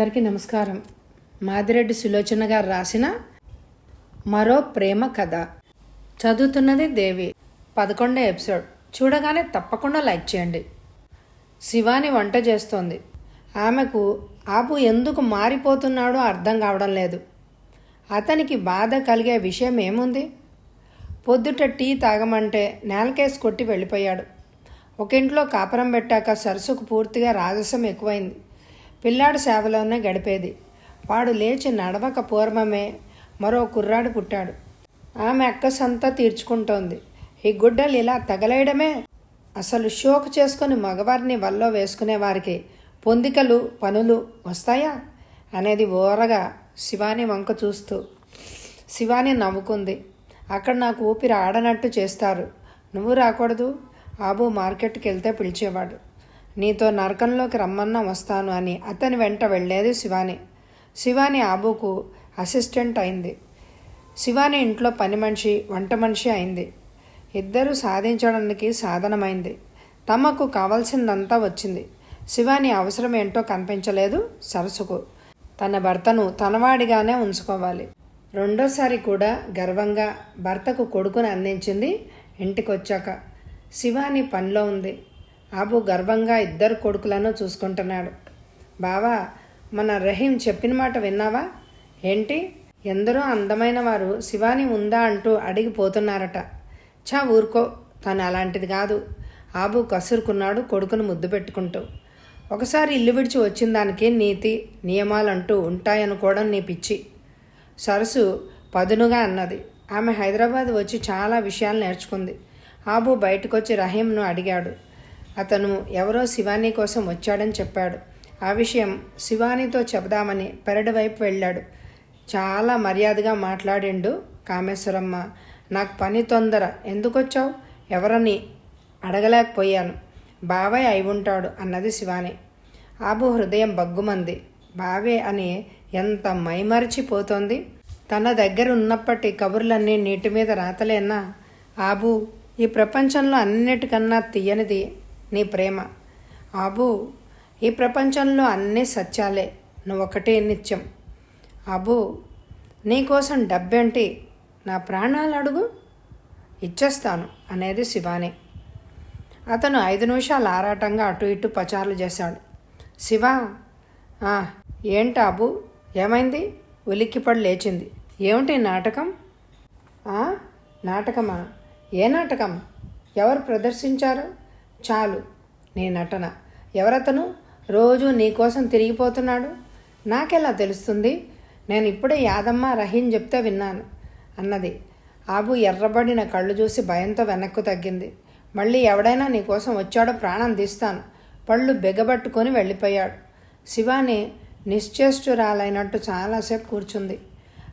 అందరికీ నమస్కారం. మాదిరెడ్డి సులోచన గారు రాసిన మరో ప్రేమ కథ. చదువుతున్నది దేవి. పదకొండో ఎపిసోడ్. చూడగానే తప్పకుండా లైక్ చేయండి. శివాని వంట చేస్తోంది. ఆమెకు ఆపు ఎందుకు మారిపోతున్నాడో అర్థం కావడం లేదు. అతనికి బాధ కలిగే విషయం ఏముంది? పొద్దుట టీ తాగమంటే నేలకేసి కొట్టి వెళ్ళిపోయాడు. ఒక ఇంట్లో కాపురం పెట్టాక సరస్సుకు పూర్తిగా రాజసం ఎక్కువైంది. పిల్లాడు సేవలోనే గడిపేది. వాడు లేచి నడవక పూర్వమే మరో కుర్రాడు పుట్టాడు. ఆమె అక్కసంతా తీర్చుకుంటోంది. ఈ గుడ్డలు ఇలా తగలేయడమే? అసలు షోక్ చేసుకుని మగవారిని వల్లో వేసుకునే వారికి పొందికలు పనులు వస్తాయా? అనేది ఓరగా శివాని వంక చూస్తూ. శివాని నవ్వుకుంది. అక్కడ నాకు ఊపిరి ఆడనట్టు చేస్తారు. నువ్వు రాకూడదు. ఆబు మార్కెట్కి వెళ్తే పిలిచేవాడు. నీతో నరకంలోకి రమ్మన్నా వస్తాను అని అతని వెంట వెళ్ళేది శివాని. శివాని ఆబుకు అసిస్టెంట్ అయింది. శివాని ఇంట్లో పని మనిషి వంట మనిషి అయింది. ఇద్దరు సాధించడానికి సాధనమైంది. తమకు కావాల్సిందంతా వచ్చింది. శివాని అవసరం ఏంటో కనిపించలేదు సరసుకు. తన భర్తను తనవాడిగానే ఉంచుకోవాలి. రెండోసారి కూడా గర్వంగా భర్తకు కొడుకుని అందించింది ఇంటికొచ్చాక. శివాని పనిలో ఉంది. అబు గర్వంగా ఇద్దరు కొడుకులను చూసుకుంటున్నాడు. బావా మన రహీం చెప్పిన మాట విన్నావా? ఏంటి? ఎందరో అందమైన వారు శివాని ఉందా అంటూ అడిగిపోతున్నారట చా ఊరుకో తను అలాంటిది కాదు. ఆబు కసురుకున్నాడు కొడుకును ముద్దు పెట్టుకుంటూ. ఒకసారి ఇల్లు విడిచి వచ్చిన దానికి నీతి నియమాలంటూ ఉంటాయనుకోవడం నీ పిచ్చి. సరసు పదునుగా అన్నది. ఆమె హైదరాబాద్ వచ్చి చాలా విషయాలు నేర్చుకుంది. ఆబు బయటకొచ్చి రహీంను అడిగాడు. అతను ఎవరో శివాని కోసం వచ్చాడని చెప్పాడు. ఆ విషయం శివానితో చెబుదామని పెరడు వైపు వెళ్ళాడు. చాలా మర్యాదగా మాట్లాడిండు కామేశ్వరమ్మ. నాకు పని తొందర. ఎందుకొచ్చావు? ఎవరని అడగలేకపోయాను. బావే అయి ఉంటాడు అన్నది శివాని. ఆబు హృదయం బగ్గుమంది బావే అని ఎంత మైమరిచిపోతోంది? తన దగ్గర ఉన్నప్పటి కబుర్లన్నీ నీటి మీద రాతలేనా? ఆబు ఈ ప్రపంచంలో అన్నిటికన్నా తీయనిది నీ ప్రేమ. ఆబు ఈ ప్రపంచంలో అన్నీ సత్యాలే నువ్వొకటే నిత్యం. అబు నీకోసం డబ్బేంటి? నా ప్రాణాలు అడుగు ఇచ్చేస్తాను అనేది శివాని. అతను ఐదు నిమిషాలు ఆరాటంగా అటు ఇటు పచారులు చేశాడు. శివ "ఆ, ఏంటి అబు ఏమైంది? ఉలిక్కిపడి లేచింది. ఏమిటి నాటకం? "ఆ, నాటకమా? ఏ నాటకం? ఎవరు ప్రదర్శించారు? చాలు నీ నటన. ఎవరతను రోజు నీకోసం తిరిగిపోతున్నాడు? నాకెలా తెలుస్తుంది? నేను ఇప్పుడే యాదమ్మ రహీం చెప్తే విన్నాను. అన్నది. ఆబు ఎర్రబడిన కళ్ళు చూసి భయంతో వెనక్కు తగ్గింది. మళ్ళీ ఎవడైనా నీకోసం వచ్చాడో ప్రాణం తీస్తాను. పళ్ళు బెగబట్టుకొని వెళ్ళిపోయాడు. శివాని నిశ్చేష్టురాలైనట్టు చాలాసేపు కూర్చుంది.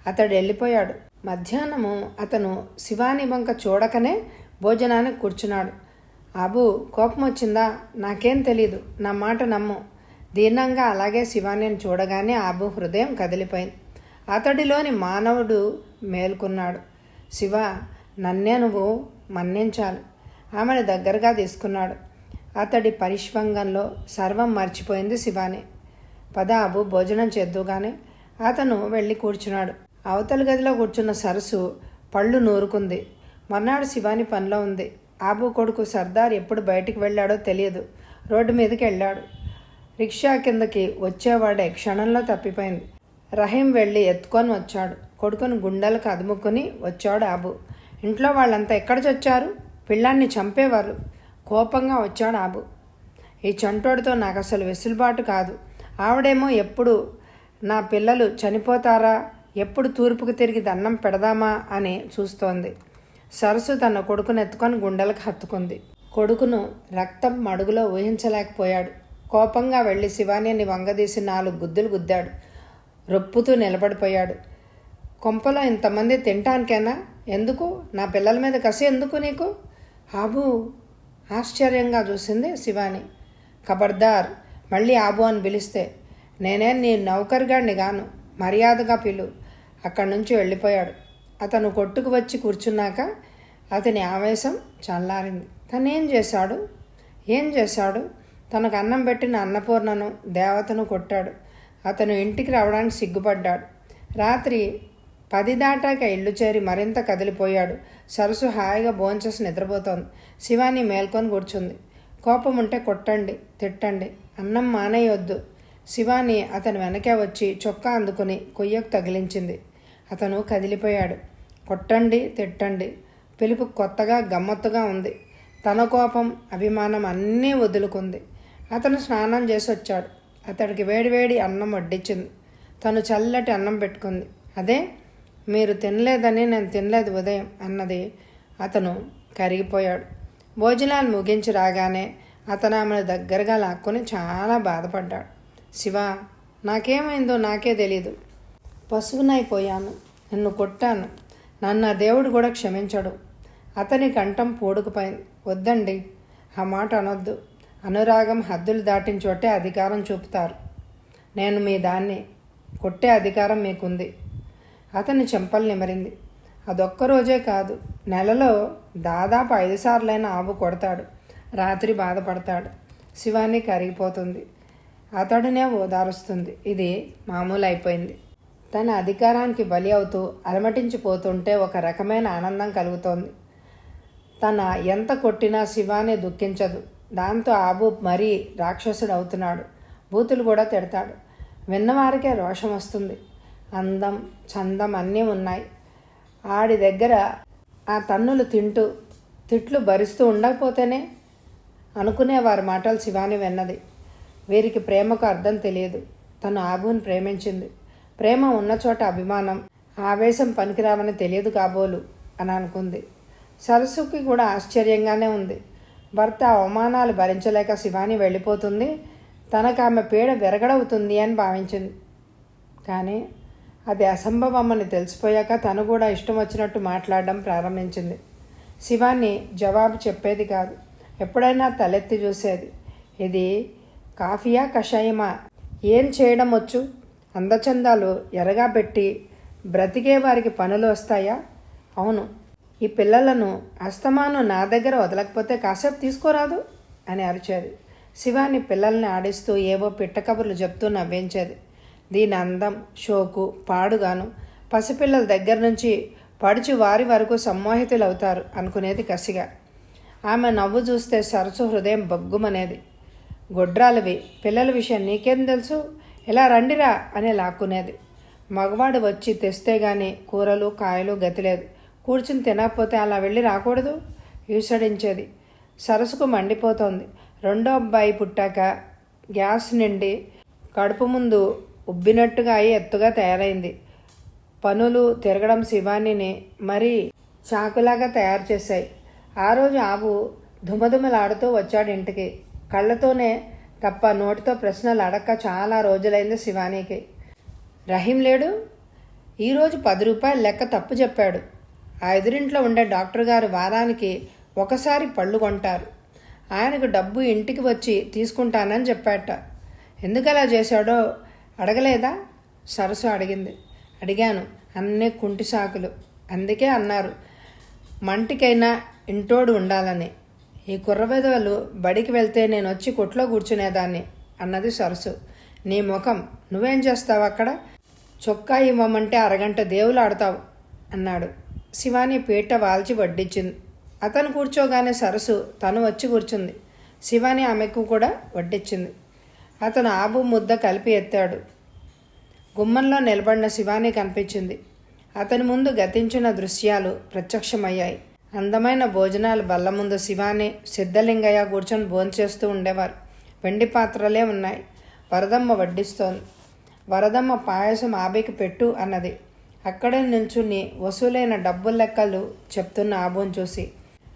అతడు వెళ్ళిపోయాడు. మధ్యాహ్నము అతను శివాని వంక చూడకనే భోజనానికి కూర్చున్నాడు. అబు కోపం వచ్చిందా నాకేం తెలీదు. నా మాట నమ్ము. దీర్ఘంగా అలాగే శివానిని చూడగానే అబు హృదయం కదిలిపోయింది. అతడిలోని మానవుడు మేల్కొన్నాడు. శివ నన్నే నువ్వు మన్నించాలి. ఆమెను దగ్గరగా తీసుకున్నాడు. అతడి పరిష్వంగంలో సర్వం మర్చిపోయింది శివాని. పద అబు భోజనం చేద్దుగానే అతను వెళ్ళి కూర్చున్నాడు. అవతల గదిలో కూర్చున్న సరస్సు పళ్ళు నూరుకుంది. మర్నాడు శివాని పనిలో ఉంది. ఆబు కొడుకు సర్దార్ ఎప్పుడు బయటికి వెళ్ళాడో తెలియదు. రోడ్డు మీదకి వెళ్ళాడు. రిక్షా కిందకి వచ్చేవాడే క్షణంలో తప్పిపోయింది. రహీం వెళ్ళి ఎత్తుకొని వచ్చాడు. కొడుకుని గుండెలకు అదుముకుని వచ్చాడు ఆబు. ఇంట్లో వాళ్ళంతా ఎక్కడ చచ్చారు పిల్లాన్ని చంపేవారు. కోపంగా వచ్చాడు ఆబు. ఈ చంటోడితో నాకు అసలు వెసులుబాటు కాదు. ఆవిడేమో ఎప్పుడు నా పిల్లలు చనిపోతారా? ఎప్పుడు తూర్పుకు తిరిగి దండం పెడదామా అని చూస్తోంది. సరస్సు తన కొడుకును ఎత్తుకొని గుండెలకు హత్తుకుంది. కొడుకును రక్తం మడుగులో ఊహించలేకపోయాడు. కోపంగా వెళ్ళి శివానిని వంగదీసి నాలుగు గుద్దులు గుద్దాడు. రొప్పుతూ నిలబడిపోయాడు. కొంపలో ఇంతమంది తినటానికేనా ఎందుకు? నా పిల్లల మీద కసి ఎందుకు నీకు? ఆబు ఆశ్చర్యంగా చూసింది శివాని. ఖబర్దార్ మళ్ళీ ఆబు అని పిలిస్తే నేనే నీ నౌకర్గాడిని గాను మర్యాదగా పిలు. అక్కడి నుంచి వెళ్ళిపోయాడు. అతను కొట్టుకు వచ్చి కూర్చున్నాక అతని ఆవేశం చల్లారింది. తనేం చేశాడు? ఏం చేశాడు? తనకు అన్నం పెట్టిన అన్నపూర్ణను దేవతను కొట్టాడు. అతను ఇంటికి రావడానికి సిగ్గుపడ్డాడు. రాత్రి పది దాటాక ఇల్లు చేరి మరింత కదిలిపోయాడు. సరస్సు హాయిగా భోంచేసి నిద్రపోతోంది. శివాని మేల్కొని కూర్చుంది. కోపం ఉంటే కొట్టండి తిట్టండి అన్నం మానేయొద్దు. శివాని అతని వెనకే వచ్చి చొక్కా అందుకుని కొయ్యకు తగిలించింది. అతను కదిలిపోయాడు. కొట్టండి తిట్టండి. పిలుపు కొత్తగా గమ్మత్తుగా ఉంది. తన కోపం అభిమానం అన్నీ వదులుకుంది. అతను స్నానం చేసి వచ్చాడు. అతడికి వేడివేడి అన్నం వడ్డించింది తను చల్లటి అన్నం పెట్టుకుంది. అదే మీరు తినలేదని నేను తినలేదు ఉదయం అన్నది అతను కరిగిపోయాడు. భోజనాలు ముగించి రాగానే అతను ఆమెను దగ్గరగా లాక్కొని చాలా బాధపడ్డాడు. శివ నాకేమైందో నాకే తెలీదు. పశువునైపోయాను నిన్ను కొట్టాను. నన్ను ఆ దేవుడు కూడా క్షమించడు. అతని కంఠం పూడుకుపోయింది. వద్దండి. ఆ మాట అనొద్దు. అనురాగం హద్దులు దాటిన చోటే అధికారం చూపుతారు. నేను మీ దాన్ని. కొట్టే అధికారం మీకుంది. అతని చెంపలు నిమరింది. అదొక్క రోజే కాదు. నెలలో దాదాపు ఐదుసార్లైన ఆవు కొడతాడు. రాత్రి బాధపడతాడు. శివాని కరిగిపోతుంది. అతడినే ఓదారుస్తుంది. ఇది మామూలు అయిపోయింది తన అధికారానికి బలి అవుతూ అలమటించిపోతుంటే ఒక రకమైన ఆనందం కలుగుతోంది. తన ఎంత కొట్టినా శివాని దుఃఖించదు. దాంతో ఆబు మరీ రాక్షసుడు అవుతున్నాడు బూతులు కూడా తిడతాడు. విన్నవారికే రోషం వస్తుంది. అందం చందం అన్నీ ఉన్నాయి. ఆడి దగ్గర ఆ తన్నులు తింటూ తిట్లు భరిస్తూ ఉండకపోతేనే అనుకునే వారి మాటలు శివాని విన్నది. వీరికి ప్రేమకు అర్థం తెలియదు. తను ఆబుని ప్రేమించింది. ప్రేమ ఉన్న చోట అభిమానం ఆవేశం పనికిరామని తెలియదు కాబోలు అని అనుకుంది. సరస్సుకి కూడా ఆశ్చర్యంగానే ఉంది. భర్త అవమానాలు భరించలేక శివాని వెళ్ళిపోతుంది. తనకు ఆమె పీడ విరగడవుతుంది అని భావించింది. కానీ అది అసంభవమని తెలిసిపోయాక తను కూడా ఇష్టం వచ్చినట్టు మాట్లాడడం ప్రారంభించింది. శివాన్ని జవాబు చెప్పేది కాదు. ఎప్పుడైనా తలెత్తి చూసేది. ఇది కాఫీయా కషాయమా? ఏం చేయడం వచ్చు అందచందాలు ఎరగా పెట్టి బ్రతికే వారికి పనులు వస్తాయా? అవును. ఈ పిల్లలను అస్తమాను నా దగ్గర వదలకపోతే కాసేపు తీసుకోరాదు? అని అరిచేది. శివాని పిల్లల్ని ఆడిస్తూ ఏవో పిట్ట కబుర్లు చెప్తూ నవ్వించేది. దీని అందం షోకు పాడుగాను పసిపిల్లల దగ్గర నుంచి పడిచి వారి వరకు సమ్మోహితులవుతారు అనుకునేది కసిగా. ఆమె నవ్వు చూస్తే సరసు హృదయం బొగ్గుమనేది. గొడ్రాలవి పిల్లల విషయం నీకేం తెలుసు? ఇలా రండిరా అని లాక్కునేది. మగవాడు వచ్చి తెస్తే గాని కూరలు కాయలు గతిలేదు. కూర్చుని తినకపోతే అలా వెళ్ళి రాకూడదు? ఈసడించేది సరస్సుకు మండిపోతోంది. రెండో అబ్బాయి పుట్టాక గ్యాస్ నిండి కడుపు ముందు ఉబ్బినట్టుగా అయి ఎత్తుగా తయారైంది. పనులు తిరగడం శివానిని మరీ చాకులాగా తయారు చేశాయి. ఆ రోజు ఆవు ధుమధుమలాడుతూ వచ్చాడు ఇంటికి కళ్ళతోనే తప్ప నోటితో ప్రశ్నలు అడక్క చాలా రోజులైంది శివానీకి. రహీం లేడు. ఈరోజు పది రూపాయలు లెక్క తప్పు చెప్పాడు. ఆ ఎదురింట్లో ఉండే డాక్టర్ గారు వారానికి ఒకసారి పళ్ళు కొంటారు. ఆయనకు డబ్బు ఇంటికి వచ్చి తీసుకుంటానని చెప్పాట. ఎందుకు అలా చేశాడో అడగలేదా? సరస్సు అడిగింది. అడిగాను. అన్నీ కుంటి సాకులు. అందుకే అన్నారు మంటికైనా ఇంటోడు ఉండాలని. ఈ కుర్రబెదవలు బడికి వెళ్తే నేను వచ్చి కొట్లో కూర్చునేదాన్ని అన్నది సరస్సు నీ ముఖం నువ్వేం చేస్తావు అక్కడ చొక్కా ఇవ్వమంటే అరగంట దేవులు ఆడతావు అన్నాడు. శివాని పీట వాల్చి వడ్డించింది అతను కూర్చోగానే సరస్సు తను వచ్చి కూర్చుంది. శివాని ఆమెకు కూడా వడ్డించింది అతను ఆబు ముద్ద కలిపి ఎత్తాడు. గుమ్మంలో నిలబడిన శివాని కనిపించింది. అతని ముందు గతించిన దృశ్యాలు ప్రత్యక్షమయ్యాయి. అందమైన భోజనాలు బల్ల ముందు శివాని సిద్ధలింగయ్య కూర్చొని భోంచేస్తూ ఉండేవారు. వెండి పాత్రలే ఉన్నాయి. వరదమ్మ వడ్డిస్తోంది. వరదమ్మ పాయసం ఆబికి పెట్టు అన్నది. అక్కడే నుంచుని వసూలైన డబ్బు లెక్కలు చెప్తున్న ఆబుని చూసి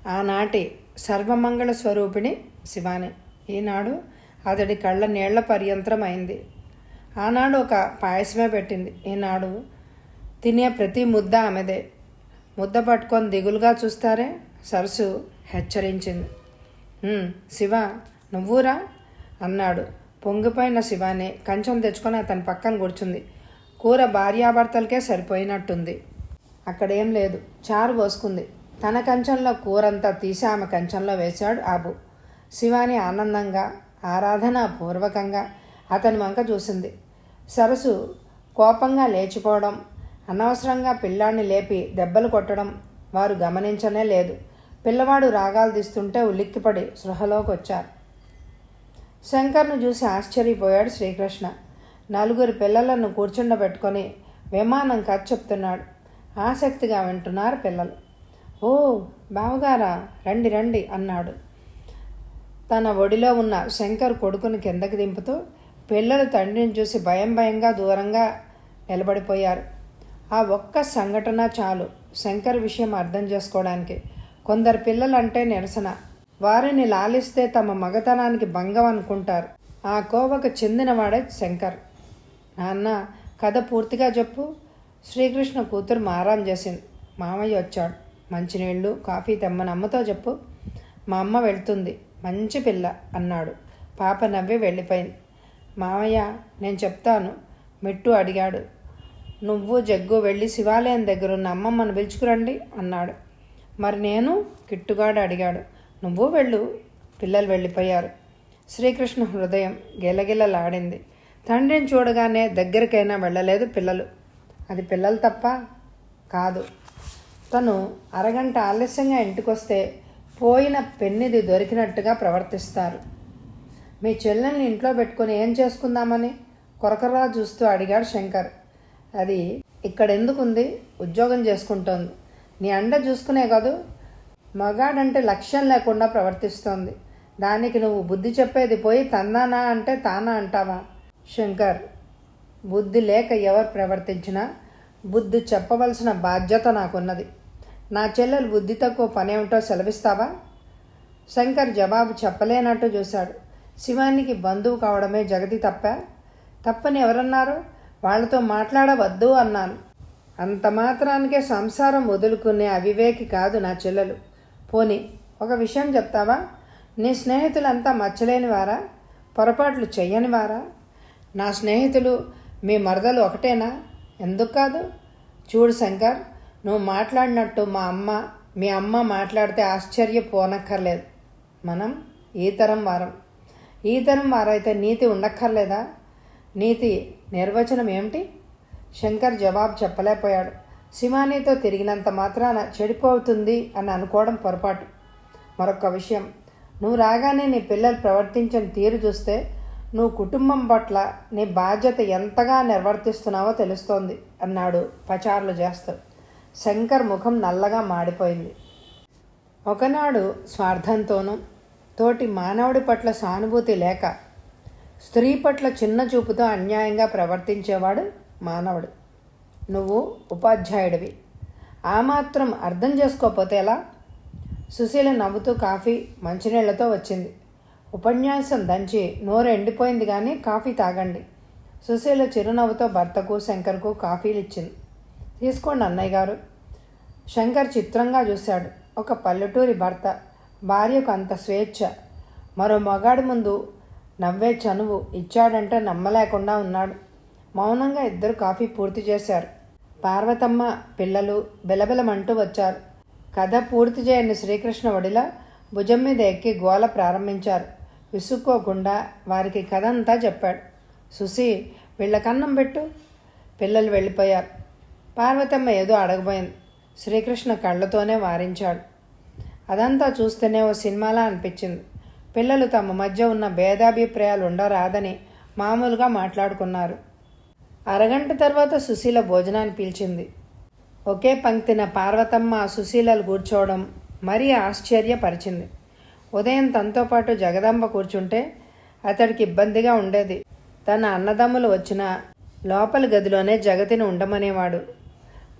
ఆనాటి సర్వమంగళ స్వరూపిణి శివాని. ఈనాడు అతడి కళ్ళ నీళ్ళ పర్యంత్రం అయింది ఆనాడు ఒక పాయసమే పెట్టింది. ఈనాడు తినే ప్రతి ముద్ద ఆమెదే. ముద్ద పట్టుకొని దిగులుగా చూస్తారే? సరసు హెచ్చరించింది. శివ నువ్వురా? అన్నాడు. పొంగిపోయిన శివాని కంచం తెచ్చుకొని అతని పక్కన కూర్చుంది. కూర భార్యాభర్తలకే సరిపోయినట్టుంది. అక్కడేం లేదు. చారు పోసుకుంది. తన కంచంలో కూరంతా తీసి ఆమె కంచంలో వేశాడు ఆబు. శివాని ఆనందంగా ఆరాధన పూర్వకంగా అతని వంక చూసింది. సరసు కోపంగా లేచిపోవడం అనవసరంగా పిల్లాన్ని లేపి దెబ్బలు కొట్టడం వారు గమనించనే లేదు. పిల్లవాడు రాగాలు తీస్తుంటే ఉలిక్కిపడి సృహలోకి వచ్చారు శంకర్ను చూసి ఆశ్చర్యపోయాడు శ్రీకృష్ణ. నలుగురు పిల్లలను కూర్చుండబెట్టుకొని విమానం కథ చెప్తున్నాడు. ఆసక్తిగా వింటున్నారు పిల్లలు. ఓ బావగారా రండి రండి అన్నాడు. తన ఒడిలో ఉన్న శంకర్ కొడుకుని కిందకి దింపుతూ పిల్లలు తండ్రిని చూసి భయం భయంగా దూరంగా నిలబడిపోయారు. ఆ ఒక్క సంఘటన చాలు శంకర్ విషయం అర్థం చేసుకోవడానికి. కొందరు పిల్లలంటే నిరసన. వారిని లాలిస్తే తమ మగతనానికి భంగం అనుకుంటారు. ఆ కోవకు చెందినవాడే శంకర్. నాన్న కథ పూర్తిగా చెప్పు. శ్రీకృష్ణ కూతురు మారాం చేసింది. మామయ్య వచ్చాడు. మంచినీళ్ళు కాఫీ తెమ్మని అమ్మతో చెప్పు. మా అమ్మ వెళ్తుంది. మంచి పిల్ల అన్నాడు. పాప నవ్వి వెళ్ళిపోయింది. మామయ్య నేను చెప్తాను. మెట్టు అడిగాడు. నువ్వు జగ్గు వెళ్ళి శివాలయం దగ్గర ఉన్న అమ్మమ్మను పిలుచుకురండి అన్నాడు. మరి నేను? కిట్టుగాడు అడిగాడు. నువ్వు వెళ్ళు. పిల్లలు వెళ్ళిపోయారు. శ్రీకృష్ణ హృదయం గిలగిలలాడింది. తండ్రిని చూడగానే దగ్గరికైనా వెళ్ళలేదు పిల్లలు. అది పిల్లలు తప్ప కాదు. తను అరగంట ఆలస్యంగా ఇంటికొస్తే పోయిన పెన్నిది దొరికినట్టుగా ప్రవర్తిస్తారు. మీ చెల్లెల్ని ఇంట్లో పెట్టుకొని ఏం చేసుకుందామని కొరకరా చూస్తూ అడిగాడు శంకర్. అది ఇక్కడ ఎందుకుంది ఉద్యోగం చేసుకుంటోంది. నీ అండ చూసుకునే కాదు మగాడంటే లక్ష్యం లేకుండా ప్రవర్తిస్తోంది. దానికి నువ్వు బుద్ధి చెప్పేది పోయి తందానా అంటే తానా అంటావా? శంకర్ బుద్ధి లేక ఎవరు ప్రవర్తించినా బుద్ధి చెప్పవలసిన బాధ్యత నాకున్నది. నా చెల్లెలు బుద్ధి తక్కువ పనేమిటో సెలవిస్తావా? శంకర్ జవాబు చెప్పలేనట్టు చూశాడు. శివానికి బంధువు కావడమే జగతి తప్ప తప్పని ఎవరన్నారు? వాళ్ళతో మాట్లాడవద్దు అన్నాను. అంత మాత్రానికే సంసారం వదులుకునే అవివేకి కాదు నా చెల్లెలు. పోని ఒక విషయం చెప్తావా? నీ స్నేహితులంతా మచ్చలేని వారా పొరపాట్లు చెయ్యని వారా నా స్నేహితులు మీ మరదలు ఒకటేనా? ఎందుకు కాదు? చూడు శంకర్ నువ్వు మాట్లాడినట్టు మా అమ్మ మీ అమ్మ మాట్లాడితే ఆశ్చర్యపోనక్కర్లేదు. మనం ఈ తరం వారం. ఈ తరం వారైతే నీతి ఉండక్కర్లేదా? నీతి నిర్వచనం ఏమిటి శంకర్ జవాబు చెప్పలేకపోయాడు. సిమానీతో తిరిగినంత మాత్రాన చెడిపోతుంది అని అనుకోవడం పొరపాటు. మరొక విషయం నువ్వు రాగానే నీ పిల్లలు ప్రవర్తించిన తీరు చూస్తే నువ్వు కుటుంబం పట్ల నీ బాధ్యత ఎంతగా నిర్వర్తిస్తున్నావో తెలుస్తోంది అన్నాడు పచారులు చేస్తూ. శంకర్ ముఖం నల్లగా మాడిపోయింది. ఒకనాడు స్వార్థంతోనూ తోటి మానవుడి పట్ల సానుభూతి లేక స్త్రీ పట్ల చిన్న చూపుతో అన్యాయంగా ప్రవర్తించేవాడు మానవుడు. నువ్వు ఉపాధ్యాయుడివి. ఆ మాత్రం అర్థం చేసుకోకపోతే ఎలా? సుశీల నవ్వుతూ కాఫీ మంచినీళ్ళతో వచ్చింది. ఉపన్యాసం దంచి నోరు ఎండిపోయింది కానీ కాఫీ తాగండి. సుశీల చిరునవ్వుతో భర్తకు శంకర్కు కాఫీలు ఇచ్చింది తీసుకోండి అన్నయ్య గారు. శంకర్ చిత్రంగా చూశాడు. ఒక పల్లెటూరి భర్త. భార్యకు అంత స్వేచ్ఛ. మరో మగాడి ముందు నవ్వే చనువు. ఇచ్చాడంటే నమ్మలేకుండా ఉన్నాడు. మౌనంగా ఇద్దరు కాఫీ పూర్తి చేశారు. పార్వతమ్మ పిల్లలు బిలబిలమంటూ వచ్చారు. కథ పూర్తి చేయని శ్రీకృష్ణ ఒడిలా భుజం మీద ఎక్కి గోల ప్రారంభించారు. విసుక్కోకుండా వారికి కథ అంతా చెప్పాడు సుసి వీళ్ళకన్నం పెట్టు. పిల్లలు వెళ్ళిపోయారు. పార్వతమ్మ ఏదో అడగబోయింది. శ్రీకృష్ణ కళ్ళతోనే వారించాడు. అదంతా చూస్తేనే ఓ సినిమాలా అనిపించింది. పిల్లలు తమ మధ్య ఉన్న భేదాభిప్రాయాలు ఉండరాదని మామూలుగా మాట్లాడుకున్నారు. అరగంట తర్వాత సుశీల భోజనాన్ని పీల్చింది. ఒకే పంక్తిన పార్వతమ్మ సుశీలలు కూర్చోవడం మరీ ఆశ్చర్యపరిచింది. ఉదయం తనతో పాటు జగదంబ కూర్చుంటే అతడికి ఇబ్బందిగా ఉండేది. తన అన్నదమ్ములు వచ్చిన లోపల గదిలోనే జగతిని ఉండమనేవాడు.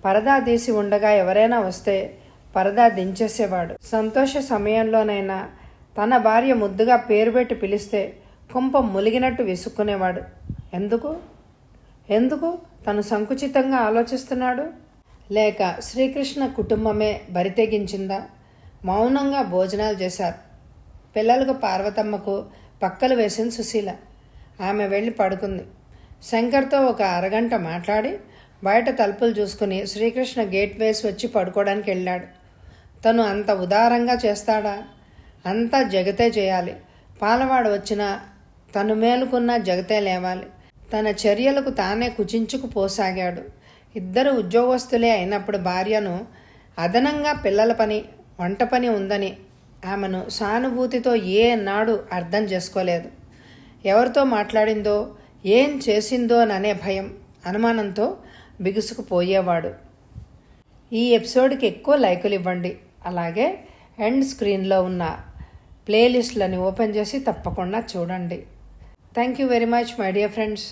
పరదా తీసి ఉండగా ఎవరైనా వస్తే పరదా దించేసేవాడు. సంతోష సమయంలోనైనా తన భార్య ముద్దుగా పేరు పెట్టి పిలిస్తే కుంప ములిగినట్టు విసుక్కునేవాడు. ఎందుకు? ఎందుకు తను సంకుచితంగా ఆలోచిస్తున్నాడు? లేక శ్రీకృష్ణ కుటుంబమే బరితెగించిందా మౌనంగా భోజనాలు చేశారు. పిల్లలకు పార్వతమ్మకు పక్కలు వేసింది సుశీల ఆమె వెళ్ళి పడుకుంది. శంకర్తో ఒక అరగంట మాట్లాడి బయట తలుపులు చూసుకుని శ్రీకృష్ణ గేట్ వేసి వచ్చి పడుకోవడానికి వెళ్ళాడు. తను అంత ఉదారంగా చేస్తాడా? అంతా జగతే చేయాలి. పాలవాడు వచ్చినా తను మేలుకున్న జగతే లేవాలి. తన చర్యలకు తానే కుచించుకుపోసాగాడు ఇద్దరు ఉద్యోగస్తులే అయినప్పుడు భార్యను అదనంగా పిల్లల పని వంట పని ఉందని ఆమెను సానుభూతితో ఏనాడు అర్థం చేసుకోలేదు. ఎవరితో మాట్లాడిందో ఏం చేసిందోననే భయం అనుమానంతో బిగుసుకుపోయేవాడు ఈ ఎపిసోడ్కి ఎక్కువ లైకులు ఇవ్వండి. అలాగే ఎండ్ స్క్రీన్లో ఉన్న ప్లేలిస్ట్లని ఓపెన్ చేసి తప్పకుండా చూడండి. Thank you very much my dear friends.